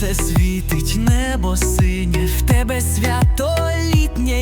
сонце світить, небо синє, в тебе свято літнє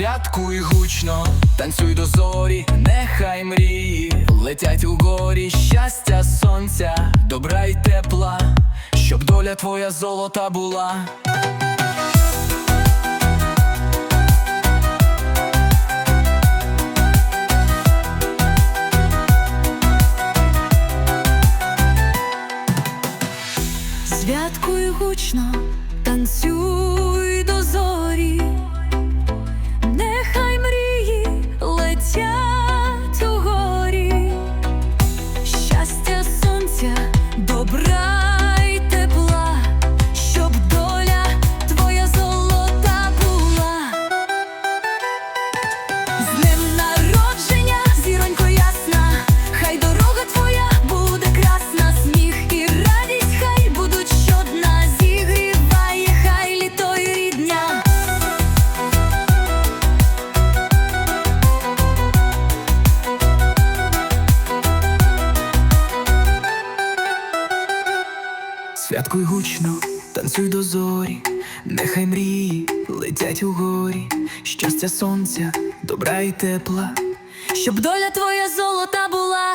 Святкуй гучно, танцюй до зорі, нехай мрії летять у горі, щастя, сонця, добра й тепла, щоб доля твоя золота була. Святкуй гучно, танцюй до зорі, добра Святкуй гучно, танцюй до зорі, нехай мрії летять у горі, щастя, сонця, добра і тепла. Щоб доля твоя золота була.